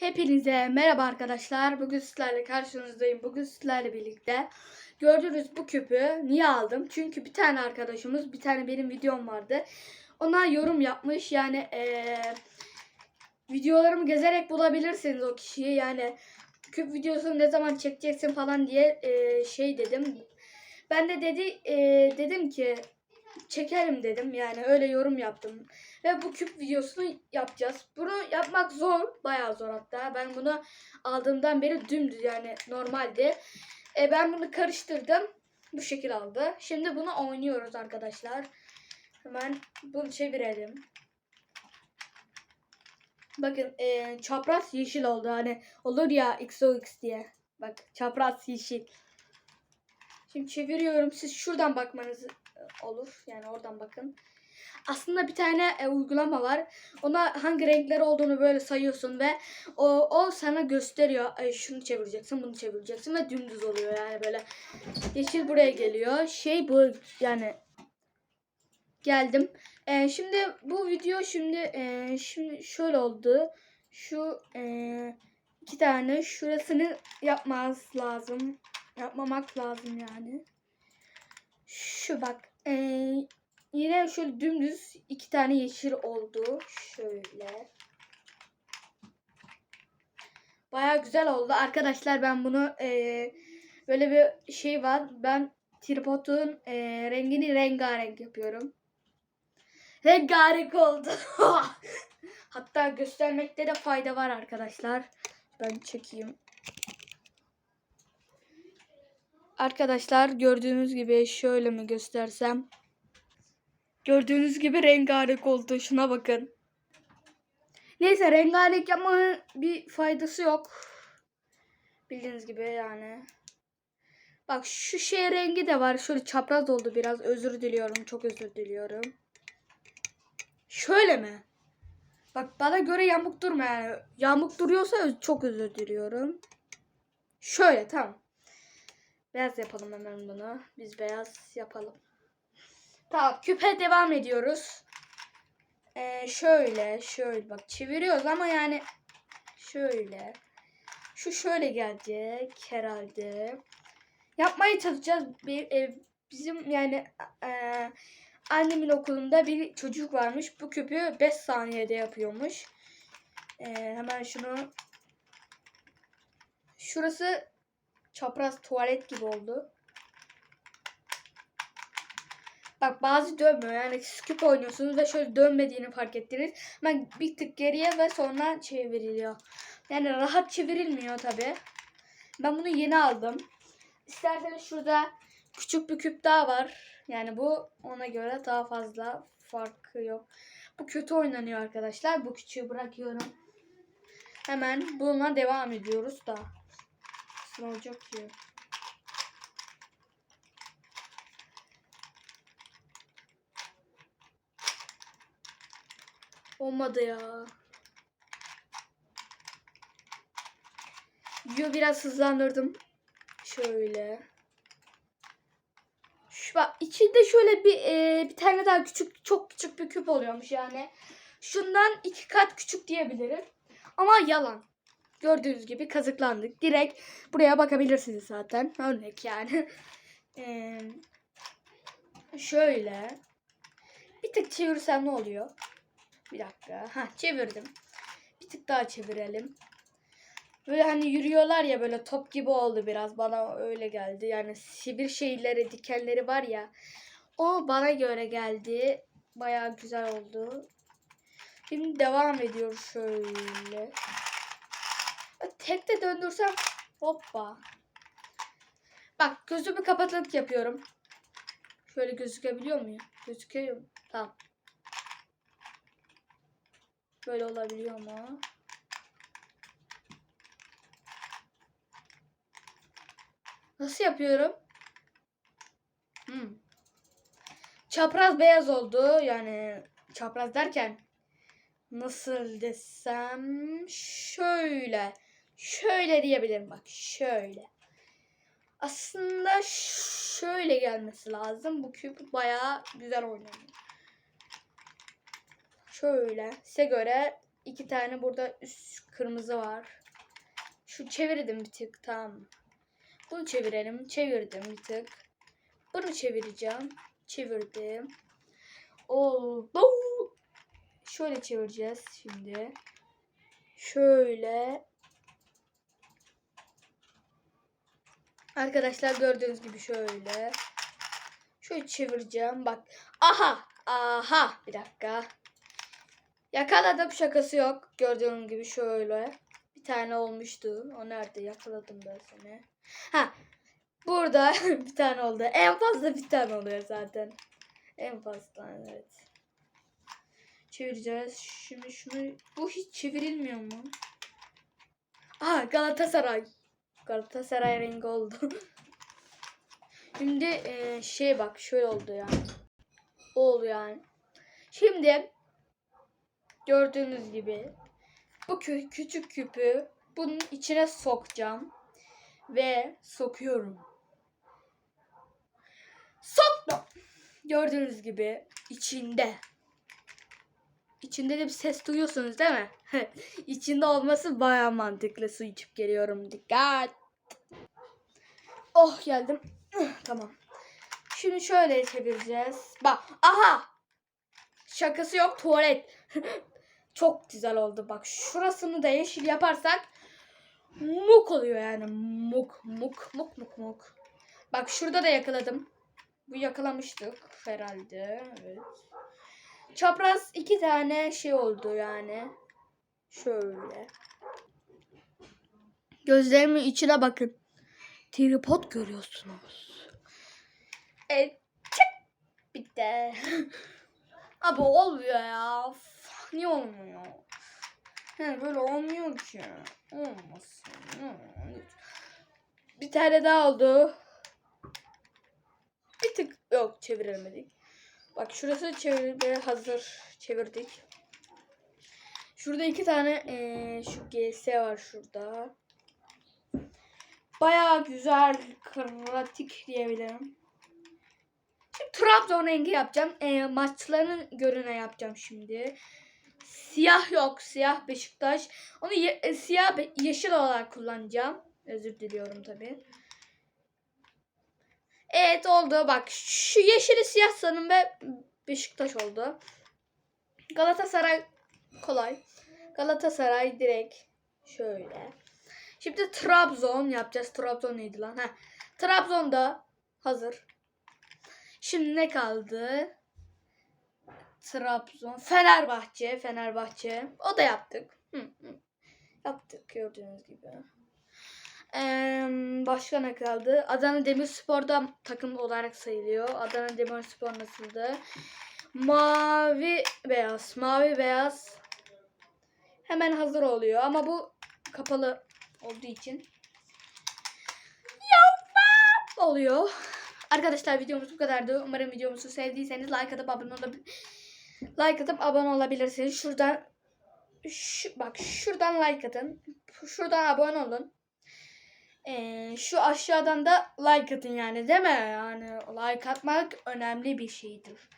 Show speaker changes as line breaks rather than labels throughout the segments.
Hepinize merhaba arkadaşlar. Bugün sizlerle karşınızdayım. Bugün sizlerle birlikte gördüğünüz bu küpü niye aldım? Çünkü bir tane arkadaşımız, bir tane benim videom vardı. Ona yorum yapmış. Yani eee, videolarımı gezerek bulabilirsiniz o kişiyi. Yani küp videosunu ne zaman çekeceksin falan diye eee, şey dedim. Ben de dedi eee, dedim ki çekerim dedim. Yani öyle yorum yaptım. Ve bu küp videosunu yapacağız. Bunu yapmak zor. Bayağı zor hatta. Ben bunu aldığımdan beri dümdüz yani normaldi. E, ben bunu karıştırdım. Bu şekil aldı. Şimdi bunu oynuyoruz arkadaşlar. Hemen bunu çevirelim. Bakın e, çapraz yeşil oldu. Hani olur ya XOX diye. Bak çapraz yeşil. Şimdi çeviriyorum. Siz şuradan bakmanız e, olur. Yani oradan bakın. Aslında bir tane e, uygulama var. Ona hangi renkler olduğunu böyle sayıyorsun ve o, o sana gösteriyor. E, şunu çevireceksin, bunu çevireceksin ve dümdüz oluyor yani böyle. Yeşil buraya geliyor. Şey bu yani geldim. E, şimdi bu video şimdi e, şimdi şöyle oldu. Şu e, iki tane şurasını yapmaz lazım. Yapmamak lazım yani. Şu bak. E, Yine şöyle dümdüz iki tane yeşil oldu. Şöyle. Baya güzel oldu. Arkadaşlar ben bunu eee, böyle bir şey var. Ben tripodun eee, rengini rengarenk yapıyorum. Rengarenk oldu. Hatta göstermekte de fayda var arkadaşlar. Ben çekeyim. Arkadaşlar gördüğünüz gibi şöyle mi göstersem? Gördüğünüz gibi rengarenk oldu. Şuna bakın. Neyse rengarenk yapmanın bir faydası yok. Bildiğiniz gibi yani. Bak şu şey rengi de var. Şöyle çapraz oldu biraz. Özür diliyorum. Çok özür diliyorum. Şöyle mi? Bak bana göre yamuk durma yani. Yamuk duruyorsa çok özür diliyorum. Şöyle tamam. Beyaz yapalım hemen bunu. Biz beyaz yapalım. Tamam küpe devam ediyoruz. Ee, şöyle şöyle bak çeviriyoruz ama yani şöyle. Şu şöyle gelecek herhalde. Yapmaya çalışacağız. Bir, e, bizim yani e, annemin okulunda bir çocuk varmış. Bu küpü 5 saniyede yapıyormuş. E, hemen şunu Şurası çapraz tuvalet gibi oldu. Bak bazı dönmüyor. Yani siz küp oynuyorsunuz ve şöyle dönmediğini fark ettiniz. Hemen bir tık geriye ve sonra çevriliyor. Yani rahat çevrilmiyor tabi. Ben bunu yeni aldım. İsterseniz şurada küçük bir küp daha var. Yani bu ona göre daha fazla farkı yok. Bu kötü oynanıyor arkadaşlar. Bu küçüğü bırakıyorum. Hemen bununla devam ediyoruz da. Nasıl olacak ki? Olmadı ya. Yo biraz hızlandırdım. Şöyle. Şu bak içinde şöyle bir e, bir tane daha küçük çok küçük bir küp oluyormuş yani. Şundan iki kat küçük diyebilirim. Ama yalan. Gördüğünüz gibi kazıklandık. Direkt buraya bakabilirsiniz zaten. Örnek yani. Eee, şöyle. Bir tık çevirsem ne oluyor? Bir dakika. Ha çevirdim. Bir tık daha çevirelim. Böyle hani yürüyorlar ya böyle top gibi oldu biraz. Bana öyle geldi. Yani sivir şeyleri, dikenleri var ya. O bana göre geldi. Bayağı güzel oldu. Şimdi devam ediyor şöyle. Tek de döndürsem hoppa. Bak gözümü kapatıp yapıyorum. Şöyle gözükebiliyor muyum? Gözüküyor mu? Tamam. Böyle olabiliyor mu? Nasıl yapıyorum? Hmm. Çapraz beyaz oldu. Yani çapraz derken nasıl desem şöyle. Şöyle diyebilirim bak. Şöyle. Aslında şöyle gelmesi lazım. Bu küp bayağı güzel oynanıyor. Şöyle size göre iki tane burada üst kırmızı var. Şu çevirdim bir tık tamam. Bunu çevirelim. Çevirdim bir tık. Bunu çevireceğim. Çevirdim. Oldu. Şöyle çevireceğiz şimdi. Şöyle. Arkadaşlar gördüğünüz gibi şöyle. Şöyle çevireceğim. Bak. Aha. Aha. Bir dakika. Yakaladım şakası yok. Gördüğün gibi şöyle. Bir tane olmuştu. O nerede? Yakaladım ben seni. Ha. Burada bir tane oldu. En fazla bir tane oluyor zaten. En fazla evet. Çevireceğiz. Şimdi şunu bu hiç çevrilmiyor mu? Aha Galatasaray. Galatasaray rengi oldu. Şimdi e, şey bak şöyle oldu yani. O oldu yani. Şimdi gördüğünüz gibi bu kü- küçük küpü bunun içine sokacağım ve sokuyorum. Soktum. Gördüğünüz gibi içinde. İçinde de bir ses duyuyorsunuz değil mi? İçinde olması baya mantıklı. Su içip geliyorum. Dikkat. Oh geldim. tamam. Şimdi şöyle çevireceğiz. Bak. Aha. Şakası yok tuvalet. Çok güzel oldu. Bak şurasını da yeşil yaparsak muk oluyor yani. Muk muk muk muk muk. Bak şurada da yakaladım. Bu yakalamıştık herhalde. Evet. Çapraz iki tane şey oldu yani. Şöyle. Gözlerimin içine bakın. Tripod görüyorsunuz. Evet. çık. Bitti. Abi olmuyor ya. Niye olmuyor? He, böyle olmuyor ki. Olmasın. Bir tane daha oldu. Bir tık yok çeviremedik. Bak şurası çevirmeye hazır. Çevirdik. Şurada iki tane eee, şu GS var şurada. Bayağı güzel, pratik diyebilirim. Şimdi Trabzon rengi yapacağım. Eee maçların görüne yapacağım şimdi. Siyah yok. Siyah Beşiktaş. Onu ye- e, siyah be- yeşil olarak kullanacağım. Özür diliyorum tabii. Evet oldu. Bak şu yeşili siyah sanım ve Beşiktaş oldu. Galatasaray kolay. Galatasaray direkt şöyle. Şimdi Trabzon yapacağız. Trabzon neydi lan? Ha. Trabzon'da hazır. Şimdi ne kaldı? Trabzon, Fenerbahçe, Fenerbahçe. O da yaptık. Hı, hı. Yaptık gördüğünüz gibi. Eee, başka ne kaldı? Adana Demirspor'da takım olarak sayılıyor. Adana Demirspor nasıldı? Mavi beyaz, mavi beyaz. Hemen hazır oluyor ama bu kapalı olduğu için yapma oluyor. Arkadaşlar videomuz bu kadardı. Umarım videomuzu sevdiyseniz like atıp abone olabilir. Like atıp abone olabilirsiniz. Şuradan şu, bak şuradan like atın. Şuradan abone olun. Ee, şu aşağıdan da like atın yani değil mi? Yani like atmak önemli bir şeydir.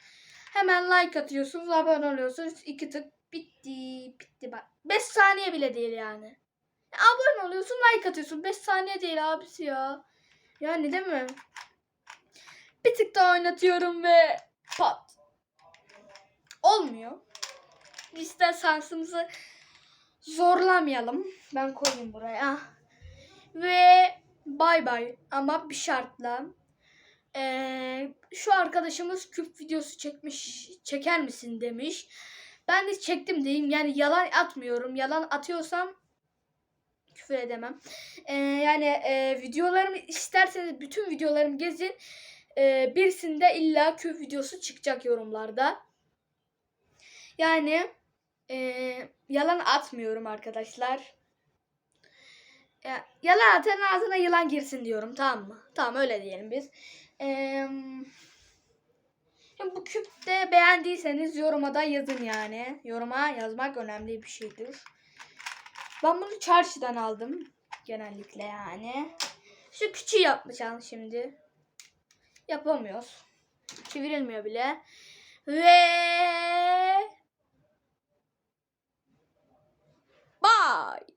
Hemen like atıyorsunuz, abone oluyorsunuz. iki tık bitti. Bitti bak. 5 saniye bile değil yani. Ya abone oluyorsun, like atıyorsun. 5 saniye değil abisi ya. Yani değil mi? Bir tık daha oynatıyorum ve pat. Olmuyor. Biz de şansımızı zorlamayalım. Ben koyayım buraya. Ve bay bay ama bir şartla. Ee, şu arkadaşımız küp videosu çekmiş, çeker misin demiş. Ben de çektim diyeyim. Yani yalan atmıyorum. Yalan atıyorsam küfür edemem. Ee, yani e, videolarımı isterseniz bütün videolarımı gezin. Ee, birisinde illa küp videosu çıkacak yorumlarda. Yani e, yalan atmıyorum arkadaşlar. Ya, yalan atan ağzına yılan girsin diyorum tamam mı? Tamam öyle diyelim biz. Ee, bu küpte beğendiyseniz yoruma da yazın yani. Yoruma yazmak önemli bir şeydir. Ben bunu çarşıdan aldım. Genellikle yani. Şu küçüğü yapmayacağım şimdi. Yapamıyoruz. Çevrilmiyor bile. Ve bay.